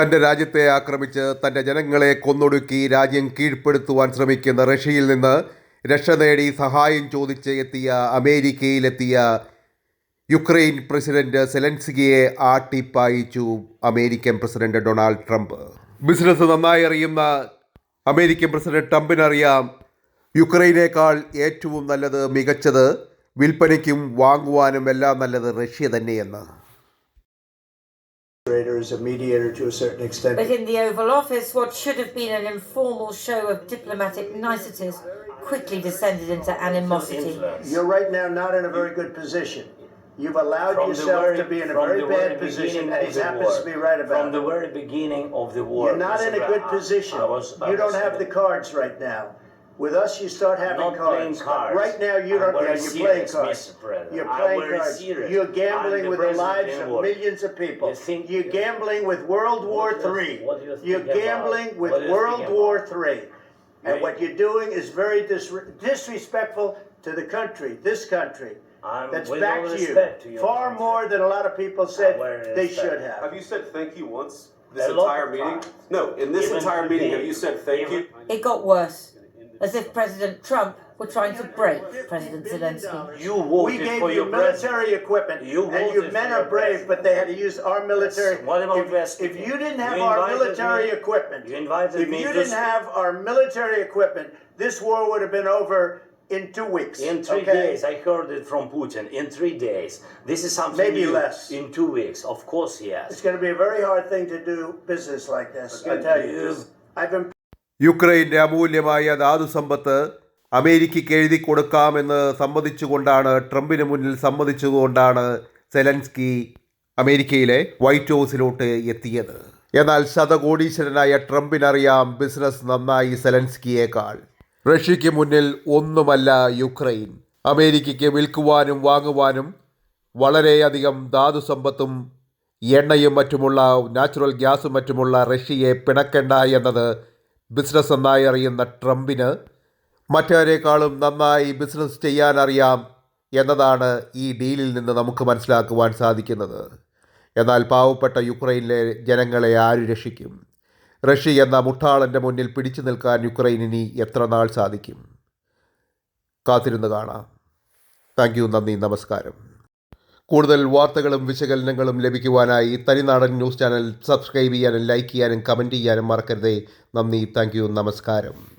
തന്റെ രാജ്യത്തെ ആക്രമിച്ച് തന്റെ ജനങ്ങളെ കൊന്നൊടുക്കി രാജ്യം കീഴ്പ്പെടുത്തുവാൻ ശ്രമിക്കുന്ന റഷ്യയിൽ നിന്ന് രക്ഷ നേടി സഹായം ചോദിച്ച് എത്തിയ അമേരിക്കയിലെത്തിയ യുക്രൈൻ പ്രസിഡന്റ് സെലൻസ്കിയെ ആട്ടിപ്പായിച്ചു American president Donald Trump. Business നന്നായി അറിയുന്ന അമേരിക്കൻ പ്രസിഡന്റ് ട്രംപിനറിയാം യുക്രൈനേക്കാൾ ഏറ്റവും നല്ലത് മികച്ചത് വിൽപ്പനയ്ക്കും വാങ്ങുവാനും എല്ലാം നല്ലത് റഷ്യ തന്നെയെന്ന്. As a mediator to a certain extent. But in the Oval Office, what should have been an informal show of diplomatic niceties quickly descended into animosity. You're right now not in a very good position. You've allowed From yourself very, to be in a from very bad very position, and of he happens war, to be right about From the very beginning of the war. You're not in a good position. I was, I You don't was have the cards right now. With us, you start having not cards. playing cards. Right now, you I'm don't. very Yeah, you're playing serious, cards. Mr. President. You're I'm playing very cards. serious. You're gambling I'm the with the president lives in of war. millions of people. You think- you're gambling with World War What do you- Three. what do you think You're about- gambling with what do you World think War about? Three. And You- what you're doing is very dis- disrespectful to the country, this country. I'm That's with all back to you. respect to your Far country. more than a lot of people said I'm they respect. should have. Have you said thank you once this A lot entire of meeting? times. No, in this Even entire meeting, today, have you said thank even- you? It got worse, as if President Trump were trying to break President Zelensky. You We gave for you your president. military equipment, You and you voted men are brave, president. but they had to use our military. What about if, West if you didn't have You our military me- equipment, you invited if me you didn't have our military equipment, this war would have been over in two weeks. In three okay? days, I heard it from Putin. In three days, this is something Maybe new. less. In two weeks, of course yes. It's going to be a very hard thing to do business like this. I tell you, you- I've been യുക്രൈന്റെ അമൂല്യമായ ധാതുസമ്പത്ത് അമേരിക്കയ്ക്ക് എഴുതി കൊടുക്കാമെന്ന് സമ്മതിച്ചുകൊണ്ടാണ് ട്രംപിന് മുന്നിൽ സമ്മതിച്ചുകൊണ്ടാണ് Zelensky അമേരിക്കയിലെ white ഹൗസിലോട്ട് എത്തിയത്. എന്നാൽ ശതകോടീശ്വരനായ ട്രംപിനറിയാം business നന്നായി സെലൻസ്കിയേക്കാൾ. റഷ്യയ്ക്ക് മുന്നിൽ ഒന്നുമല്ല യുക്രൈൻ. അമേരിക്കയ്ക്ക് വിൽക്കുവാനും വാങ്ങുവാനും വളരെയധികം ധാതുസമ്പത്തും എണ്ണയും മറ്റുമുള്ള നാച്ചുറൽ ഗ്യാസും മറ്റുമുള്ള റഷ്യയെ പിണക്കണ്ട എന്നത് ബിസിനസ് നന്നായി അറിയുന്ന ട്രംപിന് മറ്റവരെക്കാളും നന്നായി ബിസിനസ് ചെയ്യാനറിയാം എന്നതാണ് ഈ ഡീലിൽ നിന്ന് നമുക്ക് മനസ്സിലാക്കുവാൻ സാധിക്കുന്നത്. എന്നാൽ പാവപ്പെട്ട യുക്രൈനിലെ ജനങ്ങളെ ആര് രക്ഷിക്കും? റഷ്യ എന്ന മുട്ടാളന്റെ മുന്നിൽ പിടിച്ചു നിൽക്കാൻ യുക്രൈനിനി എത്ര നാൾ സാധിക്കും? കാത്തിരുന്ന് കാണാം. Thank you. നന്ദി. നമസ്കാരം. കൂടുതൽ വാർത്തകളും വിശകലനങ്ങളും ലഭിക്കുവാനായി തനിനാടൻ ന്യൂസ് ചാനൽ സബ്സ്ക്രൈബ് ചെയ്യാനും ലൈക്ക് ചെയ്യാനും കമന്റ് ചെയ്യാനും മറക്കരുതേ. നന്ദി താങ്ക് നമസ്കാരം.